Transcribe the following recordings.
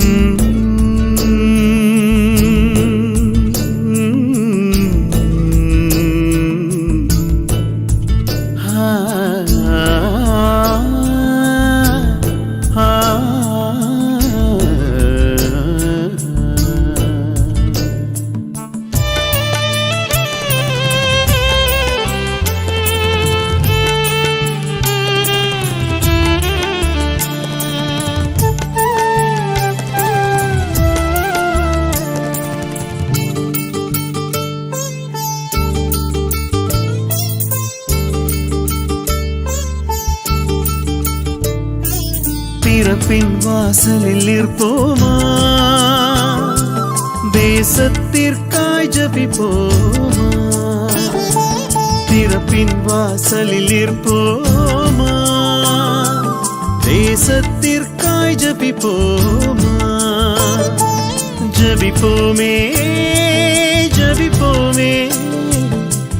Hmm. பின் வாசலில் நிற்போமா? தேசத்திற்காய் ஜபிப்போமா? திறப்பின் வாசலில் நிற்போமா? தேசத்திற்காய் ஜபிப்போமா? ஜபிப்போமே ஜபிப்போமே.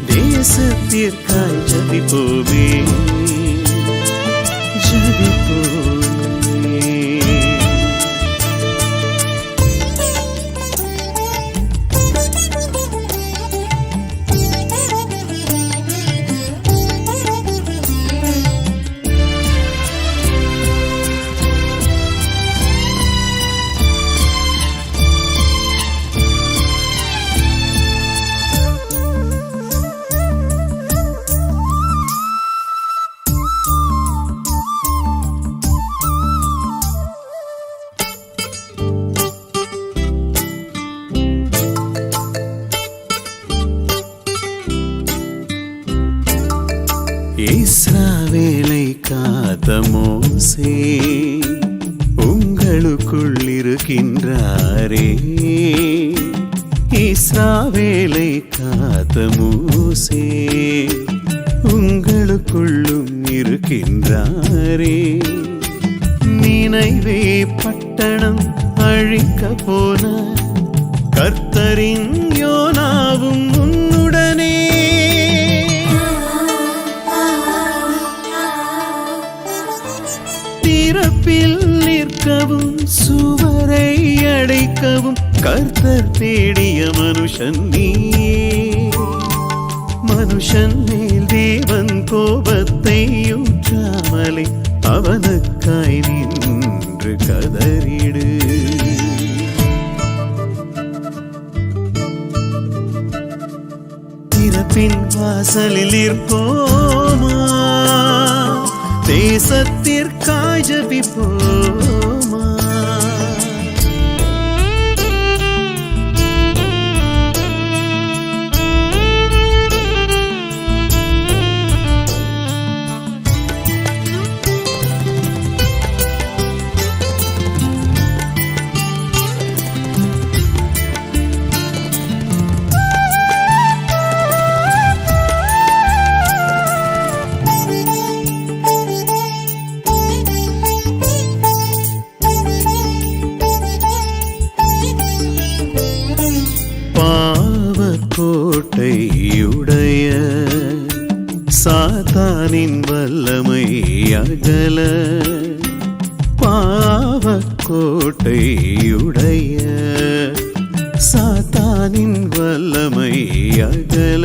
தேசத்திற்காய் ஜபிப்போமே. வேலை காத்த மோசே உங்களுக்குள் இருக்கின்றாரே. இஸ்ராவேலை காத்த மோசே உங்களுக்குள்ளும் இருக்கின்றாரே. நினைவே பட்டணம் அழிக்க போன கர்த்தரின் திறப்பில் நிற்கவும் சுவரை அடைக்கவும் கர்த்தர் தேடிய மனுஷன் நீயே. மனுஷன் மேல் தேவன் கோபத்தை ஊற்றாமலே அவனுக்காய் நின்று கதறிடு. திறப்பின் வாசலில் இருப்போமா தேசத்திற்காய் ஜபிப்போமா? பாவக்கோட்டையுடைய சாத்தானின் வல்லமை அகல பாவக்கோட்டையுடைய சாத்தானின் வல்லமை அகல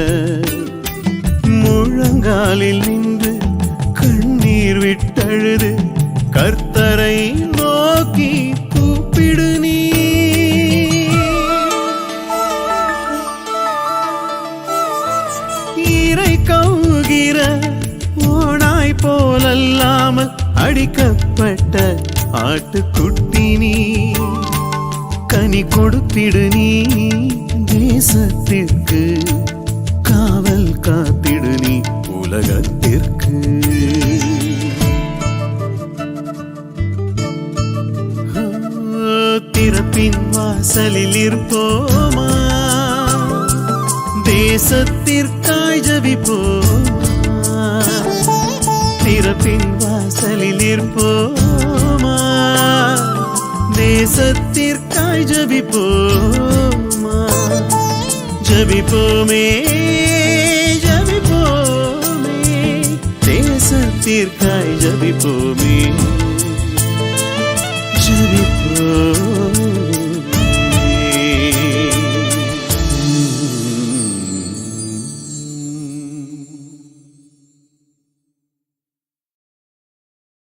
முழங்காலில் நின்று கண்ணீர் விட்டழுது கர்த்தரை கவுகிற ஓனாய் போலல்லாமல் அடிக்கப்பட்ட ஆட்டுக்குட்டி நீ. கனி கொடுத்திடு நீ தேசத்திற்கு காவல் காத்திடு நீ உலகத்திற்கு. திறப்பின் வாசலில் இருப்போமா? தேசத்திற்கு ஜபிப்போமா திறப்பின் வாசலில் இருப்போமா? தேசத்திற்காய் ஜபிப்போமா? ஜபிப்போமே ஜபிப்போமே. தேசத்திற்காய் ஜபிப்போ